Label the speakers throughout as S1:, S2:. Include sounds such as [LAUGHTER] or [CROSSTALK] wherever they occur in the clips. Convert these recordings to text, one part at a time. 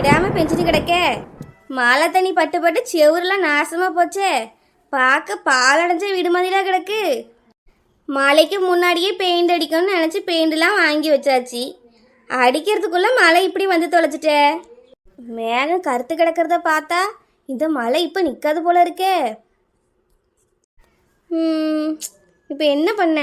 S1: விடாம பெஞ்சிட்டு கிடக்க. மழை தண்ணி பட்டு பட்டு செவுரெல்லாம் நாசமா போச்சே. பார்க்க பாலடைஞ்ச வீடு மாதிரிலாம் கிடக்கு. மழைக்கு முன்னாடியே பெயிண்ட் அடிக்கணும்னு நினச்சி பெயிண்ட்லாம் வாங்கி வச்சாச்சு. அடிக்கிறதுக்குள்ள மழை இப்படி வந்து தொலைச்சிட்டே மேகம் கருத்து கிடக்கிறத பார்த்தா இந்த மழை இப்போ நிற்காது போல இருக்கே. இப்போ என்ன பண்ண?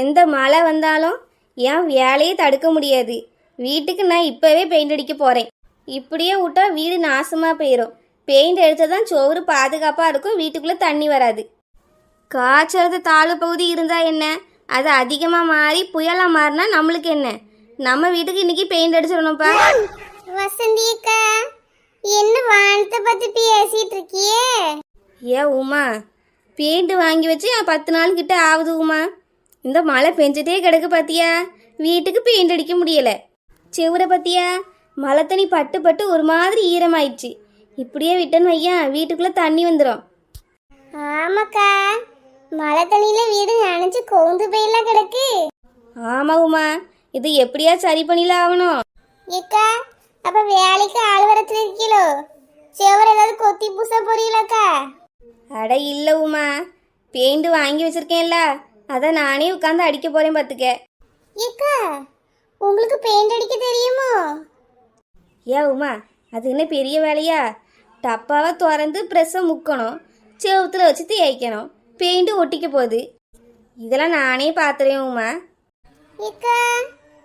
S1: எந்த மழை வந்தாலும் என் வேலையை தடுக்க முடியாது. வீட்டுக்கு நான் இப்போவே பெயிண்ட் அடிக்க போகிறேன் இப்படியே விட்டா வீடு நாசமாக போயிடும் பெயிண்ட் அடித்தா தான் சோறு பாதுகாப்பாக இருக்கும் வீட்டுக்குள்ளே தண்ணி வராது. காய்ச்சறது தாழ்வு பகுதி இருந்தா என்ன? அது அதிகமாக மாறி புயலாக மாறினா நம்மளுக்கு என்ன? நம்ம வீட்டுக்கு இன்னைக்கு பெயிண்ட் அடிச்சிடணும்ப்பா.
S2: வசந்தி அக்கா என்ன வானத்தை பத்தி பேசிட்டு இருக்கியே?
S1: ஏ உமா பெயிண்ட் வாங்கி வச்சு பத்து நாள் கிட்ட ஆகுது உமா. இந்த மழை பெஞ்சிட்டே கிடக்கு பாத்தியா? வீட்டுக்கு பெயிண்ட் அடிக்க முடியல. செவுரை பாத்தியா? மழை தண்ணி பட்டு பட்டு ஒரு மாதிரி ஈரமாயிடுச்சு. இப்படியே விட்டேன்னு வையா வீட்டுக்குள்ளே தண்ணி வந்துடும்
S2: ஆமாக்கா மழை தண்ணியில வீடு நனைஞ்சு கொந்து போயெல்லாம் கிடக்கு.
S1: ஆமா உமா இது எப்படியா சரி பண்ணில ஆகணும்?
S2: ஏக்கா அப்ப வேலைக்கு ஆள் வரத்துல இருக்கீங்களோ செவர் ஏதாவது கொத்தி பூச போறீங்களாக்கா?
S1: அட இல்லை உமா பெயிண்ட் வாங்கி வச்சிருக்கேன்ல அதான் நானே உட்காந்து அடிக்க போறேன் பார்த்துக்க
S2: ஏக்கா உங்களுக்கு பெயிண்ட் அடிக்க தெரியுமோ?
S1: ஏ உமா அது என்ன பெரிய வேலையா? டப்பாவை திறந்து ப்ரெஸ்ஸை முக்கணும் செவுத்துல வச்சு தேய்க்கணும் பெயிண்ட் ஒட்டிக்க போகுது. இதெல்லாம் நானே பார்த்துறேன் உமா.
S2: ஏக்கா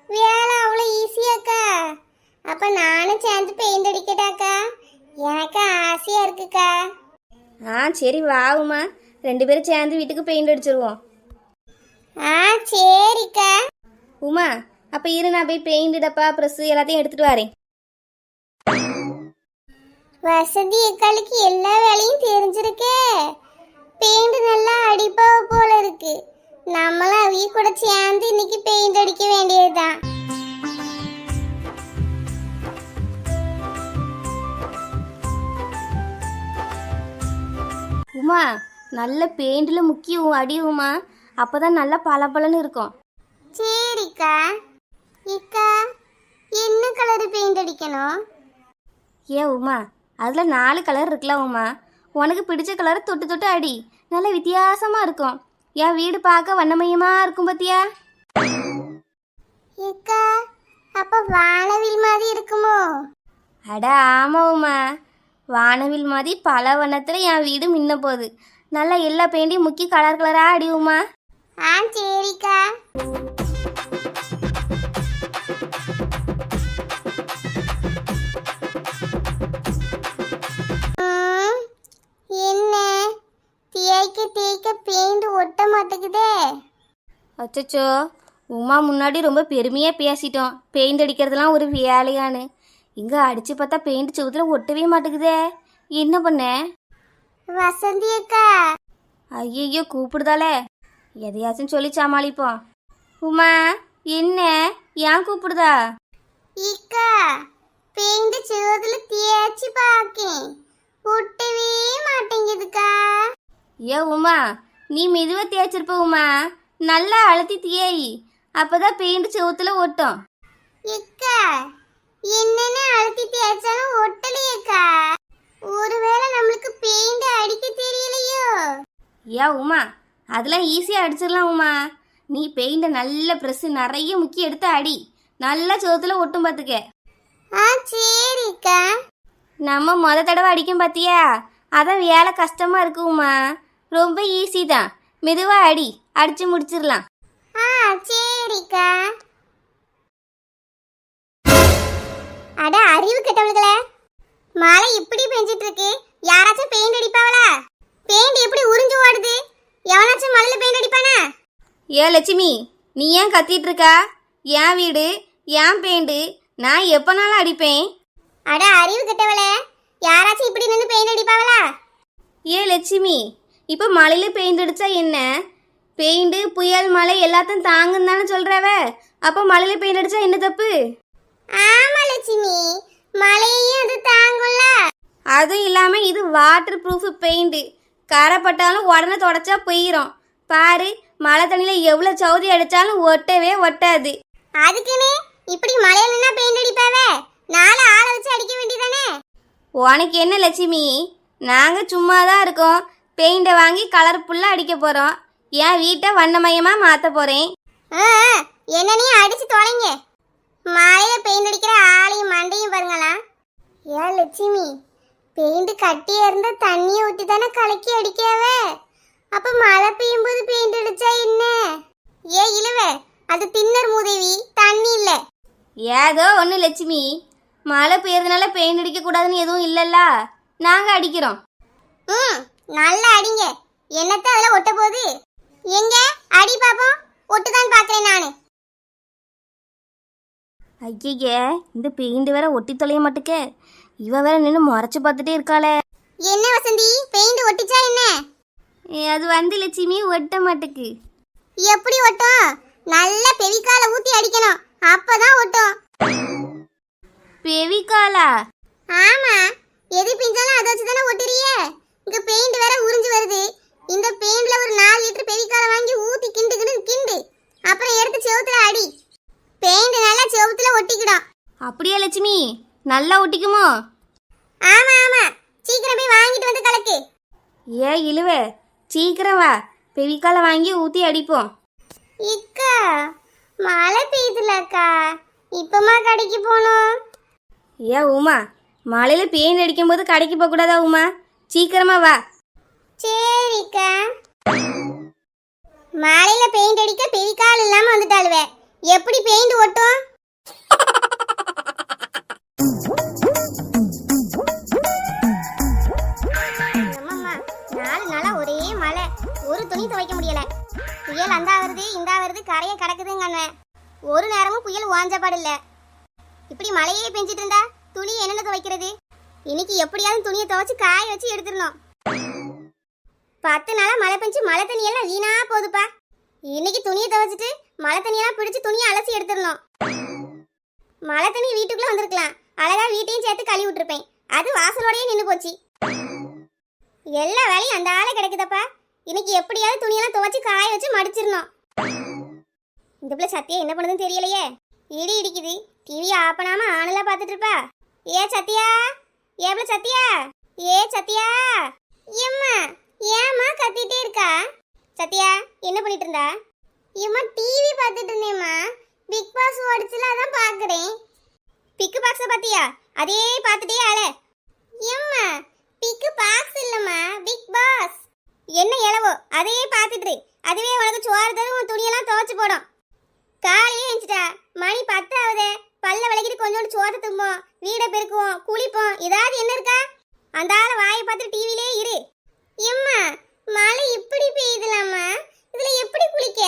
S2: வேலை அவ்வளோ ஈஸியாக்கா அப்ப நானும் சேர்ந்து பெயிண்ட் அடிக்கட்டாக்கா? எனக்கு ஆசையா இருக்குக்கா.
S1: ஆ சரி வா உமா. ரெண்டு பேரும் சேர்ந்து வீட்டுக்கு பெயிண்ட் அடிச்சிருவோம்.
S2: ஆ சரிக்கா.
S1: உமா அப்போ இரு நான் போய் பெயிண்ட் டப்பா ப்ரெஸ்ஸு எல்லாத்தையும் எடுத்துட்டு வரேன்.
S2: வசதி எக்காலுக்கு எல்லா வேலையும் தெரிஞ்சிருக்கே. பெயிண்ட் நல்லா அடிப்பாவ போல இருக்கு. நம்மளும் அவங்க கூட சேர்ந்து இன்னைக்கு பெயிண்ட் அடிக்க வேண்டியதுதான்.
S1: உமா நல்ல பெயிண்டில் முக்கிய அடி உமா அப்போ தான் நல்லா பளபளன்னு இருக்கும்.
S2: சரிக்கா. இக்கா என்ன கலர் பெயிண்ட் அடிக்கணும்?
S1: ஏ உமா அதில் நாலு கலர் இருக்குல்ல உமா? உனக்கு பிடிச்ச கலரை தொட்டு தொட்டு அடி. நல்ல வித்தியாசமாக இருக்கும். என் வீடு பார்க்க வண்ணமயமாக இருக்கும் பார்த்தியா
S2: இக்கா அப்ப வானவில் மாதிரி இருக்குமோ?
S1: அட ஆமா உமா. வானவில் மாதிரி பல வண்ணத்தில் என் வீடு மின்ன போகுது. நல்லா எல்லா பெயிண்டையும் முக்கி கலர் கலராக அடி உமா.
S2: ஆ சரிக்கா. ஒட்ட மாட்டேங்குதே
S1: அச்சச்சோ உமா முன்னாடி ரொம்ப பெருமையாக பேசிட்டோம். பெயிண்ட் அடிக்கிறதுலாம் ஒரு வேலையான்னு. இங்கே அடித்து பார்த்தா பெயிண்ட் செவுத்துல ஒட்டவே மாட்டேங்குதே என்ன பண்ண?
S2: வசந்தி அக்கா.
S1: ஐயையோ கூப்பிடுதாலே எதையாச்சும் சொல்லி சமாளிப்போம். உமா என்ன? ஏன் கூப்பிடுதா?
S2: இக்கா பெயிண்ட் செவத்துல தேய்ச்சி பாக்கேன். ஒட்டவே மாட்டேங்குதுக்கா.
S1: ஏ உமா நீ மெதுவாக தேய்ச்சிருப்ப உமா நல்லா அழுத்தி தேய். அப்பதான் பெயிண்ட் செவுத்துல ஒட்டும்.
S2: இக்கா என்னென்ன அழுத்தி தேய்ச்சாலும் ஒட்டலையேக்கா ஒருவேளை நம்மளுக்கு பெயிண்ட் அடிக்க தெரியலையோ?
S1: ஏ உமா அதெல்லாம் ஈஸியாக அடிச்சிடலாம் உமா. நீ பெயிண்டை நல்ல ப்ரெஸ்ஸு நிறைய முக்கி எடுத்து அடி. நல்லா செவுத்துல ஒட்டும் பார்த்துக்க
S2: ஆ சரிக்கா
S1: நம்ம முத தடவை அடிக்கும் பார்த்தியா அதான் வேலை கஷ்டமாக இருக்கு உமா. ரொம்ப ஈஸி தான். மெதுவாக அடி அடித்து முடிச்சிடலாம்.
S2: ஆ சரிக்கா. அட அறிவு கெட்டவளுகளே. மழை இப்படி பெஞ்சிட்டு இருக்கு யாராச்சும் பெயிண்ட் அடிப்பாவளா? பெயிண்ட் எப்படி உறிஞ்சு ஓடுது? எவனாச்சும் மழையில பெயிண்ட் அடிப்பானா?
S1: ஏ லட்சுமி நீ ஏன் கத்திட்டு இருக்கா என் வீடு என் பெயிண்டு நான் எப்போனாலும் அடிப்பேன்.
S2: அட அறிவு கெட்டவளே. யாராச்சும் இப்படி நின்று பெயிண்ட் அடிப்பாவளா?
S1: ஏ லட்சுமி இப்போ மழையில் பெயிண்ட் அடித்தா என்ன? பெயிண்டு புயல் மழை எல்லாத்தையும் தாங்குன்னு தானே சொல்கிறவ அப்போ மழையில் பெயிண்ட் அடித்தா என்ன தப்பு?
S2: ஆமா லட்சுமி மழையையும் அது தாங்கும்ல.
S1: அதுவும் இல்லாமல் இது வாட்டர் ப்ரூஃப் பெயிண்ட்டு கரைப்பட்டாலும் உடனே தொடச்சா போயிடும் பாரு மழை தண்ணியில் எவ்வளோ சவுதி அடித்தாலும் ஒட்டவே ஒட்டாது.
S2: அதுக்குன்னு இப்படி மழையில நின்னா பெயிண்ட் அடிப்பாவே? நாலு ஆளை வச்சு அடிக்க வேண்டியதானே
S1: உனக்கு என்ன லட்சுமி? நாங்கள் சும்மா தான் இருக்கோம். பெயிண்டை வாங்கி கலர்ஃபுல்லாக அடிக்க போகிறோம் என் வீட்டை வண்ணமயமாக மாற்ற போகிறேன்
S2: ஆ, என்னனையும் அடிச்சு தொலைங்க? மாலையில பெயிண்ட் அடிக்கிற ஆளையும் மண்டையும் பாருங்களா. ஏன் லட்சுமி பெயிண்ட் கட்டியா இருந்தா தண்ணியை ஊத்தி தானே கலக்கி அடிக்காவே? அப்ப மழை பெய்யும் போது பெயிண்ட் அடிச்சா என்ன? ஏ இழுவ அது தின்னர் மூதேவி தண்ணி இல்ல.
S1: ஏதோ ஒன்று லட்சுமி. மழை பெய்யறதுனால பெயிண்ட் அடிக்கக்கூடாதுன்னு எதுவும் இல்லைல்ல. நாங்கள் அடிக்கிறோம்.
S2: ம் நல்லா அடிங்க. என்னத்த அதுல ஒட்ட போகுது? எங்க? அடி பாப்போம். ஒட்டுதான் பாக்குறேன் நானு.
S1: ஐயே இந்த பெயிண்ட் வேற ஒட்டி தொலைய மாட்டுக்கே. இவ வேற நின்று முறைச்சு பார்த்துட்டே இருக்காளே.
S2: என்ன வசந்தி? பெயிண்ட் ஒட்டிச்சா என்ன?
S1: அது வந்து லட்சுமி ஒட்ட மாட்டுக்கு.
S2: எப்படி ஒட்டும்? நல்ல பெவிக்கால ஊத்தி அடிக்கணும். அப்பதான் ஒட்டும்.
S1: பெவிகாலா
S2: ஆமா. எது பிஞ்சாலும் அதை வச்சு தானே ஒட்டுறியே? இங்க பெயிண்ட் வேற உறிஞ்சு வருது. இந்த பெயிண்ட்ல ஒரு நாலு லிட்டர் பெவிக்கால வாங்கி ஊத்தி கிண்டு கிண்டு. அப்புறம் எடுத்து செவுத்துல அடி. பெயிண்ட் நல்லா செவுத்துல ஒட்டிக்கிடும்.
S1: அப்படியா லட்சுமி? நல்லா ஒட்டிக்குமோ?
S2: ஆமா ஆமா. சீக்கிரம் போய் வாங்கிட்டு வந்து கலக்கு.
S1: ஏ இழுவே. சீக்கிரம் வா. பெவிகாலை வாங்கி ஊற்றி அடிப்போம்.
S2: இக்கா மழை பெய்யுதுலக்கா இப்பமா கடைக்கு போகணும்
S1: ஏ உமா. மழையில் பெயிண்ட் அடிக்கும்போது கடைக்கு போகக்கூடாதா உமா? சீக்கிரமா வா.
S2: சரிக்கா. மாலையில பெயிண்ட் அடிக்க பெரிக்கால் இல்லாம வந்துட்டாளுவே. எப்படி பெயிண்ட் ஒட்டும்? நாலு நாளா ஒரே மழை. ஒரு துணி துவைக்க முடியல. புயல் அந்தா வருது இந்தா வருது கரையை கடக்குதுங்க ஒரு நேரமும் புயல் ஓஞ்சப்பாடு இல்ல இப்படி மழையே பெஞ்சிட்டு இருந்தா துணி என்னென்ன துவைக்கிறது? இன்னைக்கு எப்படியாவது துணியை துவைச்சு காய வச்சு எடுத்துடணும். பத்து நாளா மழை பெஞ்சு மழை தண்ணியெல்லாம் வீணா போகுதுப்பா. இன்னைக்கு துணியை துவைச்சிட்டு மழை தண்ணியெல்லாம் பிடிச்சு துணியை அலசி எடுத்துடணும். மழை தண்ணி வீட்டுக்குள்ள வந்திருக்கலாம். அழகா வீட்டையும் சேர்த்து கழுவி விட்டுருப்பேன். அது வாசலோடயே நின்று போச்சு. எல்லா வேலையும் அந்த ஆளே கிடைக்குதப்பா. இன்னைக்கு எப்படியாவது துணியெல்லாம் துவைச்சு காய வச்சு மடிச்சிடணும். இந்த பிள்ளை சத்தியா என்ன பண்ணுதுன்னு தெரியலையே. இடி இடிக்குது. டிவி ஆப்பனாம பண்ணாம ஆனலா பார்த்துட்டு இருப்பா. ஏ சத்தியா? ஏ சத்யா ஏ சத்யா எம்மா ஏம்மா கத்திட்டே இருக்கா? சத்யா என்ன பண்ணிட்டு இருந்தா? ஏம்மா டிவி பார்த்துட்டு இருந்தேம்மா. பிக் பாஸ் ஓடிச்சுல அதான் பார்க்குறேன். பிக் பாக்ஸை பார்த்தியா? அதே பார்த்துட்டே ஆள ஏம்மா பிக்கு பாக்ஸ் இல்லம்மா பிக் பாஸ் என்ன இளவோ அதையே பார்த்துட்டு இரு. அதுவே உனக்கு சோறு தரும் உன் துணியெல்லாம் துவைச்சு போடும் காலையே எழுந்துட்டா மணி பத்து ஆகுதே பல்ல விளக்கிட்டு கொஞ்சோண்டு சோறு தும்போம் வீடை பெருக்குவோம் குளிப்போம் ஏதாவது என்ன இருக்கா அந்த ஆளை வாயை பார்த்து டிவிலே இரு எம்மா மழை இப்படி பெய்யுதுலாமா இதுல எப்படி குளிக்க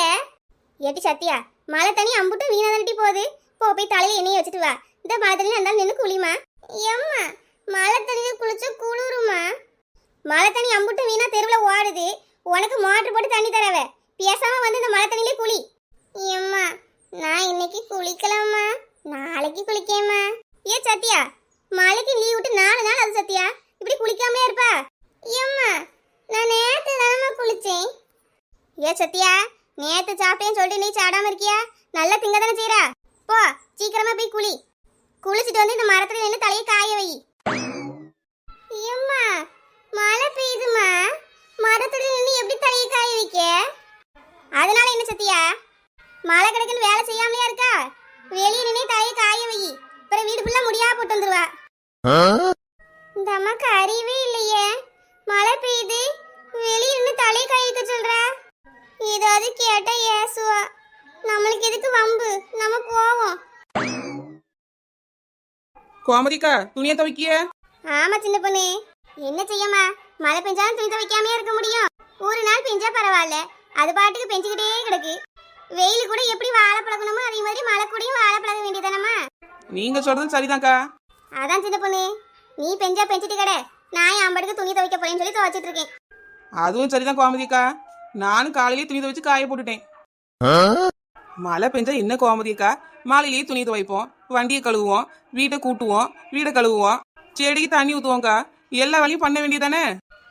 S2: ஏட்டி சத்தியா மழை தண்ணி அம்புட்டு வீணா தண்டி போகுது போ போய் தலையில எண்ணெய் வச்சுட்டு வா. இந்த மாதிரி தண்ணி அந்த நின்று குளிமா எம்மா மழை தண்ணியில் குளிச்சா குளிருமா? மழை தண்ணி அம்புட்டு வீணா தெருவில் ஓடுது. உனக்கு மோட்டர் போட்டு தண்ணி தரவ. பேசாம வந்து இந்த மழை தண்ணியிலே குளி. ஏம்மா நான் இன்னைக்கு குளிக்கலாமா நாளைக்கு குளிக்கேம்மா. ஏ சத்யா மழைக்கு லீவ் விட்டு நாலு நாள் அது சத்யா. இப்படி குளிக்காமலே இருப்பா. ஏம்மா நான் நேற்று தானம்மா குளிச்சேன். ஏ சத்யா நேற்று சாப்பிட்டேன்னு சொல்லிட்டு நீ சாடாம இருக்கியா? நல்லா திங்க தானே செய்யறா போ சீக்கிரமா போய் குளி. குளிச்சுட்டு வந்து இந்த மரத்துல நின்று தலையை காய வை. எம்மா மழை பெய்யுதுமா? மரத்துல நின்று எப்படி தலையை காய வைக்க? அதனால என்ன சத்யா? மழை கிடக்குன்னு வேலை செய்யாமலையா இருக்கா? வெளியே நின்று தலையை காய வை. அப்புறம் வீடு ஃபுல்லா முடியா போட்டு வந்துருவா. இந்த அம்மாக்கு அறிவே இல்லையே. மழை பெய்யுது வெளியே நின்று தலை காய வைக்க சொல்றா? ஏதாவது கேட்டா ஏசுவா. நம்மளுக்கு எதுக்கு வம்பு? நம்ம போவோம்.
S3: கோமதிக்கா துணியை துவைக்கிய?
S2: ஆமா சின்ன பொண்ணு. என்ன செய்யமா? மழை பெஞ்சாலும் துணி துவைக்காமயே இருக்க முடியும். ஒரு நாள் பெஞ்சா பரவாயில்ல. அது பாட்டுக்கு பெஞ்சுக்கிட்டே கிடக்கு. வெயில் கூட எப்படி வாழை பழகணுமோ அதே மாதிரி மழை கூடயும் வாழை பழக வேண்டியதானம்மா
S3: நீங்க சொல்றது சரிதான்க்கா.
S2: அதான் சின்ன பொண்ணு. நீ பெஞ்சா பெஞ்சிட்டு கடை. நான் என் அம்படுக்கு துணி துவைக்க போறேன்னு சொல்லி துவைச்சிட்டு இருக்கேன்.
S3: அதுவும் சரிதான் கோமதிக்கா. நானும் காலையிலேயே துணி துவைச்சு காய போட்டுட்டேன். மழை பெஞ்சா என்ன கோமதிக்கா மாலையிலேயே துணி துவைப்போம் வண்டியை கழுவுவோம் வீட்டை கூட்டுவோம் வீடை கழுவுவோம். செடிக்கு தண்ணி ஊத்துவோம்க்கா. எல்லா வேலையும் பண்ண வேண்டியதானே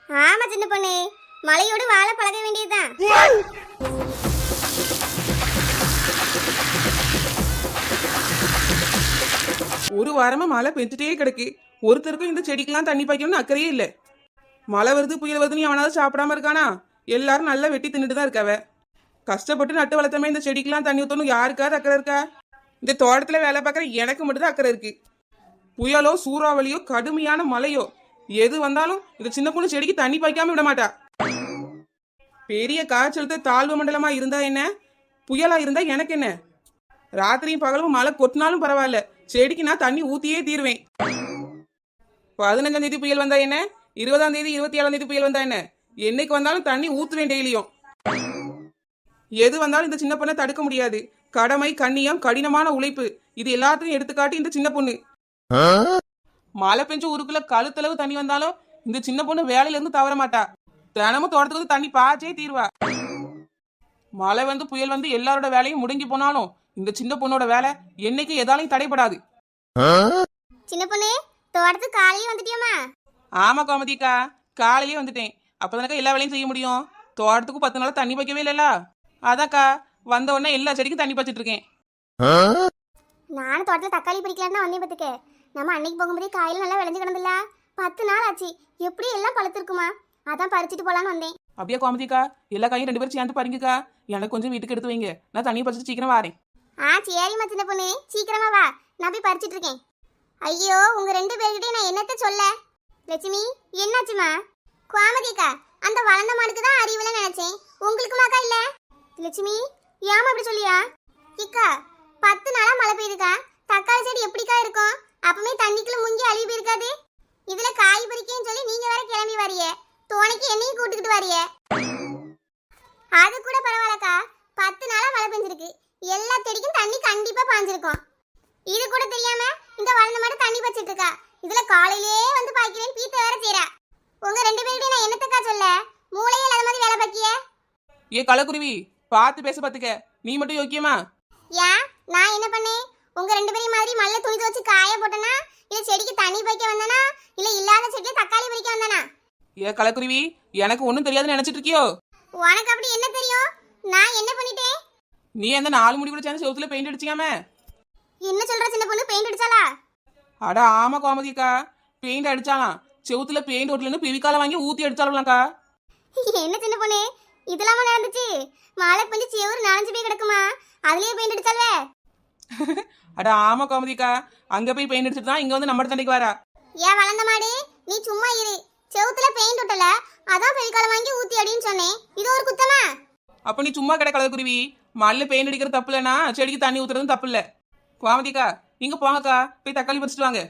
S2: ஆமா சின்ன பொண்ணு. மழையோடு வாழை பழக வேண்டியதுதான்.
S3: ஒரு வாரமா மழை பெஞ்சிட்டே கிடக்கு. ஒருத்தருக்கும் இந்த செடிக்கெல்லாம் தண்ணி பாய்க்கணும்னு அக்கறையே இல்ல. மழை வருது புயல் வருதுன்னு அவனாவது சாப்பிடாம இருக்கானா? எல்லாரும் நல்லா வெட்டி தின்னுட்டு தான் இருக்காவ. கஷ்டப்பட்டு நட்டு வளர்த்தமே இந்த செடிக்கெல்லாம் தண்ணி ஊற்றணும் யாருக்காவது அக்கறை இருக்கா? இந்த தோட்டத்தில் வேலை பார்க்குற எனக்கு மட்டும்தான் அக்கறை இருக்கு. புயலோ சூறாவளியோ கடுமையான மழையோ எது வந்தாலும் இந்த சின்ன பொண்ணு செடிக்கு தண்ணி பாய்க்காம விட மாட்டா. பெரிய காய்ச்சல் தாழ்வு மண்டலமா இருந்தா என்ன? புயலா இருந்தா எனக்கு என்ன? ராத்திரியும் பகலும் மழை கொட்டினாலும் பரவாயில்ல. செடிக்கு நான் தண்ணி ஊத்தியே தீருவேன். பதினஞ்சாம் தேதி புயல் வந்தா என்ன? இருபதாம் தேதி இருபத்தி ஏழாம் தேதி புயல் வந்தா என்ன? என்னைக்கு வந்தாலும் தண்ணி ஊத்துவேன் டெய்லியும். எது வந்தாலும் இந்த சின்ன பொண்ணை தடுக்க முடியாது. கடமை கண்ணியம் கடினமான உழைப்பு. இது எல்லாத்தையும் எடுத்துக்காட்டி இந்த சின்ன பொண்ணு. மழை பெஞ்ச ஊருக்குள்ள கழுத்தளவு தண்ணி வந்தாலும் இந்த சின்ன பொண்ணு வேலையில இருந்து தவற மாட்டா. தினமும் தோட்டத்துக்கு வந்து தண்ணி பாய்ச்சே தீர்வா. மழை வந்து புயல் வந்து எல்லாரோட வேலையும் முடங்கி போனாலும் இந்த சின்ன பொண்ணோட வேலை என்னைக்கு எதாலையும் தடைப்படாது
S2: சின்ன பொண்ணு தோட்டத்துக்கு காலையே வந்துட்டியோமா
S3: ஆமா கோமதிக்கா காலையிலே வந்துட்டேன். அப்பதானக்கா எல்லா வேலையும் செய்ய முடியும்? தோட்டத்துக்கு பத்து நாள் தண்ணி வைக்கவே இல்லைல்ல? அதான்க்கா வந்த உடனே எல்லா செடிக்கும் தண்ணி பாய்ச்சிட்டு இருக்கேன்
S2: நானும் தோட்டத்தில் தக்காளி பறிக்கலான்னு தான் வந்தேன் பார்த்துக்க. நம்ம அன்னைக்கு போகும்போதே காயில நல்லா விளைஞ்சு கிடந்துல பத்து நாள் ஆச்சு. எப்படி எல்லாம் பழுத்திருக்குமா? அதான் பறிச்சுட்டு போலான்னு வந்தேன்.
S3: அப்படியே கோமதிக்கா எல்லா காயும் ரெண்டு பேரும் சேர்ந்து பாருங்கக்கா எனக்கு கொஞ்சம் வீட்டுக்கு எடுத்து வைங்க. நான் தண்ணி பறிச்சுட்டு சீக்கிரம் வரேன்.
S2: ஆ சரிம்மா சின்ன பொண்ணு. சீக்கிரமா வா. நான் போய் பறிச்சிட்டு இருக்கேன் ஐயோ உங்க ரெண்டு பேர்கிட்டயும் நான் என்னத்த சொல்ல? லட்சுமி என்னாச்சுமா? குவாமதிக்கா அந்த வளர்ந்த மாடுக்கு தான் அறிவுல நினைச்சேன். உங்களுக்குமாக்கா இல்ல? லட்சுமி ஏமா அப்படி சொல்லியா? இக்கா பத்து நாளா மழை பெய்யுதுக்கா. தக்காளி செடி எப்படிக்கா இருக்கும்? அப்பவுமே தண்ணிக்குள்ள முங்கி அழுகி போயிருக்காது. இதுல காய் பறிக்கேன்னு சொல்லி நீங்க வேற கிளம்பி வரிய. தோணைக்கு என்னையும் கூட்டுக்கிட்டு வரிய. அது கூட பரவாயில்லக்கா. பத்து நாளா மழை பெஞ்சிருக்கு. எல்லா செடிக்கும் தண்ணி கண்டிப்பா பாஞ்சிருக்கும். இது கூட தெரியாம இந்த வளர்ந்த மாடு தண்ணி பச்சிட்டு இருக்கா இதுல காலையிலே வந்து பாய்க்கிறேன் பீத்த வேற செய்யறா உங்க ரெண்டு பேருடைய நான் என்னத்தக்கா சொல்ல? மூளையில் அது மாதிரி வேலை பாக்கிய.
S3: ஏ கலக்குருவி பார்த்து பேச பார்த்துக்க நீ மட்டும் யோக்கியமா?
S2: ஏன் நான் என்ன பண்ணேன் உங்க ரெண்டு பேரையும் மாதிரி மல்ல துணி துவச்சு காய போட்டனா? இல்ல செடிக்கு தண்ணி பைக்க வந்தனா? இல்ல இல்லாத செடியில தக்காளி பறிக்க வந்தனா?
S3: ஏ கலக்குருவி எனக்கு ஒன்றும் தெரியாதுன்னு நினைச்சிட்டு இருக்கியோ
S2: உனக்கு அப்படி என்ன தெரியும் நான் என்ன பண்ணிட்டேன்?
S3: நீ அந்த நாலு முடி கூட சேர்ந்து செவுத்துல பெயிண்ட் அடிச்சிக்காம?
S2: என்ன சொல்ற சின்ன பொண்ணு? பெயிண்ட் அடிச்சாளா?
S3: அட ஆமா கோமதிக்கா பெயிண்ட் அடிச்சாலாம் செவுத்துல பெயிண்ட் ஓட்டலன்னு பிவிக்கால வாங்கி ஊத்தி அடிச்சாலாம்க்கா
S2: என்ன சின்ன பொண்ணு? இதெல்லாமா நடந்துச்சு? மழை பெஞ்சு செவரு நனைஞ்சு போய் கிடக்குமா? அதுலயே பெயிண்ட் அடிச்சாலே [LAUGHS]
S3: அட ஆமா கோமதிக்கா. அங்க போய் பெயிண்ட் அடிச்சிட்டு தான் இங்க வந்து நம்ம தண்ணிக்கு வரா.
S2: ஏன் வளர்ந்த மாடு? நீ சும்மா இரு. செவுத்துல பெயிண்ட் ஒட்டல. அதான் பெய்காலம் வாங்கி ஊத்தி அடின்னு சொன்னேன். இது ஒரு குத்தமா?
S3: அப்ப நீ சும்மா கிட கலக்குருவி மல்ல பெயிண்ட் அடிக்கிறது தப்பு இல்லைனா செடிக்கு தண்ணி ஊத்துறதும் தப்பு இல்ல. கோமதிக்கா நீங்க போங்கக்கா. போய் தக்காளி பறிச்சிட்டு வாங்க.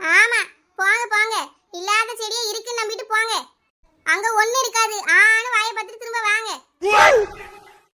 S2: ஆமா போங்க போங்க. இல்லாத செடியே இருக்குன்னு நம்பிட்டு போங்க. அங்க ஒண்ணு இருக்காது. ஆன்னு வாயை பார்த்துட்டு திரும்ப வாங்க.